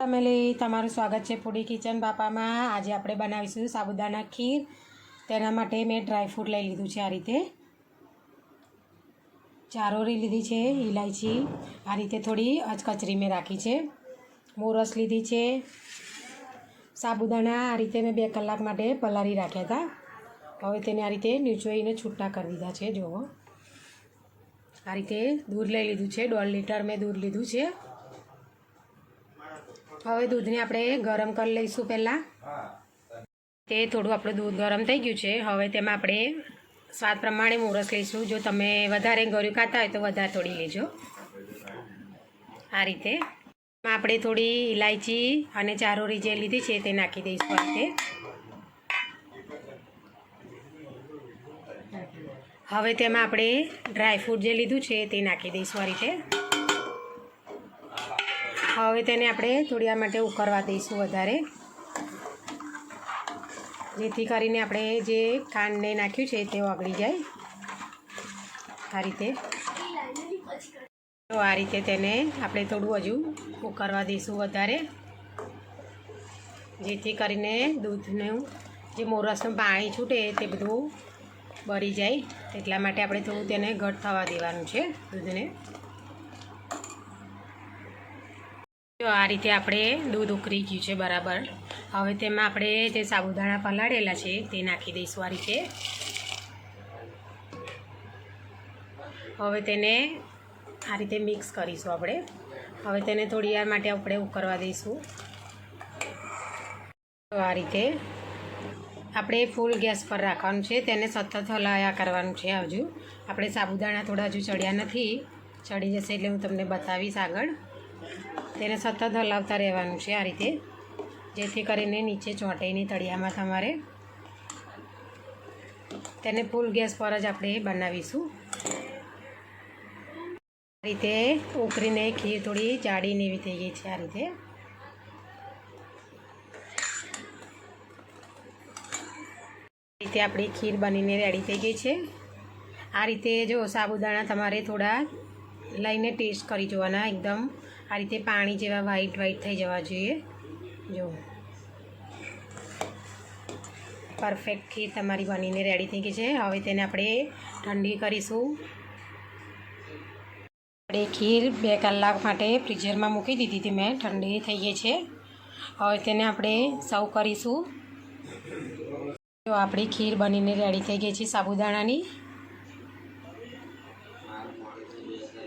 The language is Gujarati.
ફેમિલી, તમારું સ્વાગત છે ફૂડી કિચન બાપામાં. આજે આપણે બનાવીશું સાબુદાના ખીર. તેના માટે મેં ડ્રાયફ્રૂટ લઈ લીધું છે આ રીતે. ચારોરી લીધી છે ઇલાયચી આ રીતે થોડી અચકચરી મેં રાખી છે. મોરસ લીધી છે. સાબુદાણા આ રીતે મેં બે કલાક માટે પલાળી રાખ્યા હતા. હવે તેને આ રીતે નીચોઈને છૂટા કરી દીધા છે, જુઓ. આ રીતે દૂધ લઈ લીધું છે, દોઢ લીટર મેં દૂધ લીધું છે. હવે દૂધને આપણે ગરમ કરી લઈશું પહેલાં. તે થોડું આપણું દૂધ ગરમ થઈ ગયું છે. હવે તેમાં આપણે સ્વાદ પ્રમાણે મોરસ લઈશું. જો તમે વધારે ગળ્યું ખાતા હોય તો વધારે થોડી લેજો. આ રીતે. આપણે થોડી ઇલાયચી અને ચારોરી જે લીધી છે તે નાખી દઈશું આ રીતે. હવે તેમાં આપણે ડ્રાયફ્રૂટ જે લીધું છે તે નાખી દઈશું આ રીતે. હવે તેને આપણે થોડી માટે ઉકળવા દઈશું વધારે. જેથી કરીને આપણે જે ખાંડને નાખ્યું છે તે ઓગળી જાય. આ રીતે. તો આ રીતે તેને આપણે થોડું હજુ ઉકળવા દઈશું વધારે. જેથી કરીને દૂધનું જે મોરસનું પાણી છૂટે તે બધું બળી જાય. એટલા માટે આપણે થોડું તેને ઘટ થવા દેવાનું છે દૂધને. જો આ રીતે આપણે દૂધ ઉકળી ગયું છે બરાબર. હવે તેમાં આપણે જે સાબુદાણા પલાળેલા છે તે નાખી દઈશું આ રીતે. હવે તેને આ રીતે મિક્સ કરીશું આપણે. હવે તેને થોડી વાર માટે આપણે ઉકળવા દઈશું. તો આ રીતે આપણે ફૂલ ગેસ પર રાખવાનું છે. તેને સતત હલાયા કરવાનું છે હજુ. આપણે સાબુદાણા થોડા હજુ ચડ્યા નથી. ચડી જશે એટલે હું તમને બતાવીશ આગળ. તેને સતત હલાવતા રહેવાનું છે આ રીતે. જેથી કરીને નીચે ચોંટે નહીં તળિયામાં તમારે તેને ફૂલ ગેસ પર જ આપણે બનાવીશું. આ રીતે ઉકરીને ખીર થોડી જાડીને એવી થઈ ગઈ છે આ રીતે. આ રીતે આપણી ખીર બનીને રેડી થઈ ગઈ છે. આ રીતે જો સાબુદાણા તમારે થોડા લઈને ટેસ્ટ કરી જોવાના, એકદમ આ રીતે પાણી જેવા વ્હાઈટ વ્હાઈટ થઈ જવા જોઈએ. જો. પરફેક્ટ ખીર તમારી બનીને રેડી થઈ ગઈ છે. હવે તેને આપણે ઠંડી કરીશું. આપણે ખીર બે કલાક માટે ફ્રીઝરમાં મૂકી દીધી હતી મેં. ઠંડી થઈ ગઈ છે. હવે તેને આપણે સર્વ કરીશું. જો આપણી ખીર બનીને રેડી થઈ ગઈ છે સાબુદાણાની.